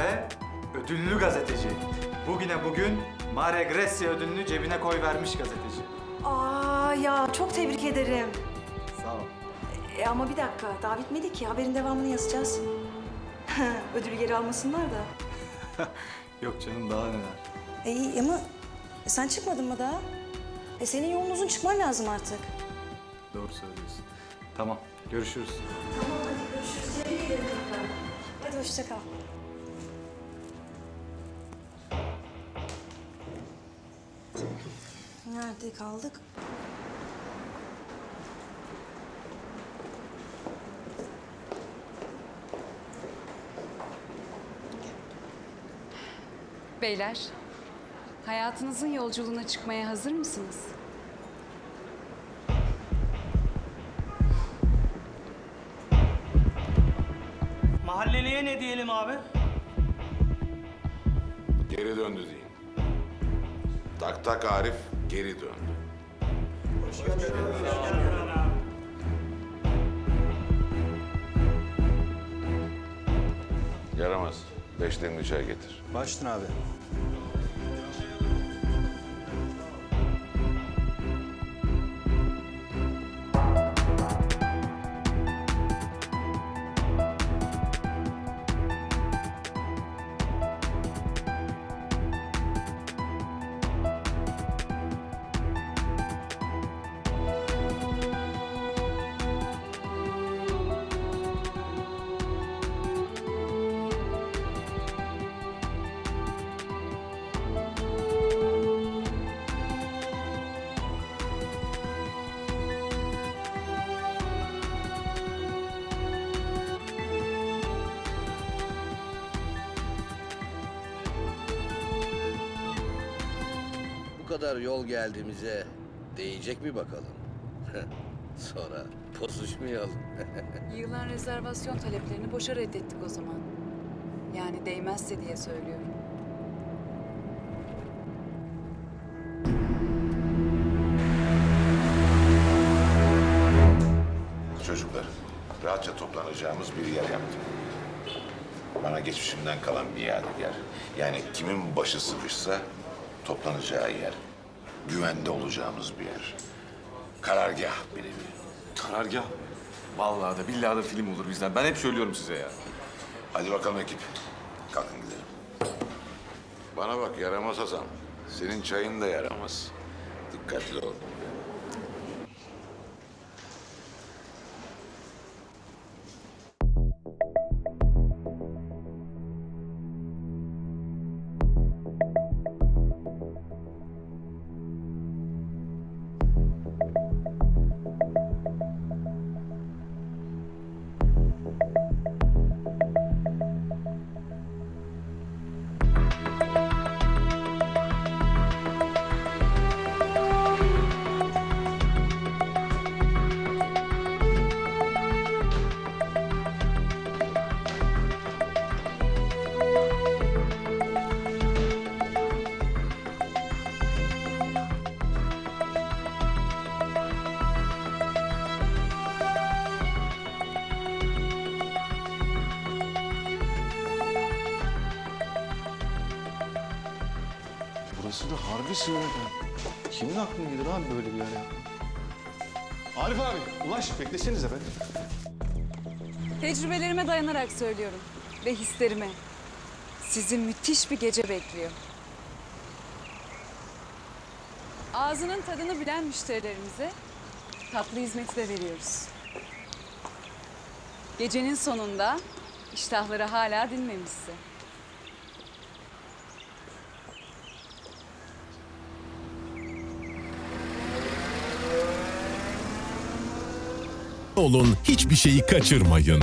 ve ödüllü gazeteci. Bugüne bugün Mare Gressi ödülünü cebine koy vermiş gazeteci. Aa ya çok tebrik ederim. Sağ ol. E, ama bir dakika daha bitmedi ki haberin devamını yazacağız. Ödülü geri almasınlar da. Yok canım daha neler. E, iyi ama sen çıkmadın mı daha? E senin yolun uzun çıkman lazım artık. Doğru söylüyorsun. Tamam görüşürüz. Tamam hadi görüşürüz. Hadi hoşça kal. Nerede kaldık? Beyler, hayatınızın yolculuğuna çıkmaya hazır mısınız? Mahalleliye ne diyelim abi? Geri döndü deyin. Tak tak Arif geri döndü. Yaramaz. Beş demli çay getir. Baştın abi. Kadar yol geldiğimize değecek mi bakalım? Sonra pozuşmayalım. Yığılan rezervasyon taleplerini boşa reddettik o zaman. Yani değmezse diye söylüyorum. Çocuklar, rahatça toplanacağımız bir yer yaptım. Bana geçmişimden kalan bir yadigar. Yani kimin başı sıkışsa toplanacağı yer. Güvende olacağımız bir yer. Karargah bir nevi. Karargah. Vallahi da billahi da film olur bizden. Ben hep söylüyorum size ya. Hadi bakalım ekip. Kalkın gidelim. Bana bak yaramaz Hasan. Senin çayın da yaramaz. Dikkatli ol. Burası da harbi sığınak. Kimin aklına gelir abi böyle bir yer ya? Arif abi, Ulaş beklesenize be. Tecrübelerime dayanarak söylüyorum ve hislerime. Sizi müthiş bir gece bekliyor. Ağzının tadını bilen müşterilerimize tatlı hizmeti de veriyoruz. Gecenin sonunda iştahları hala dinmemişse. olun, hiçbir şeyi kaçırmayın.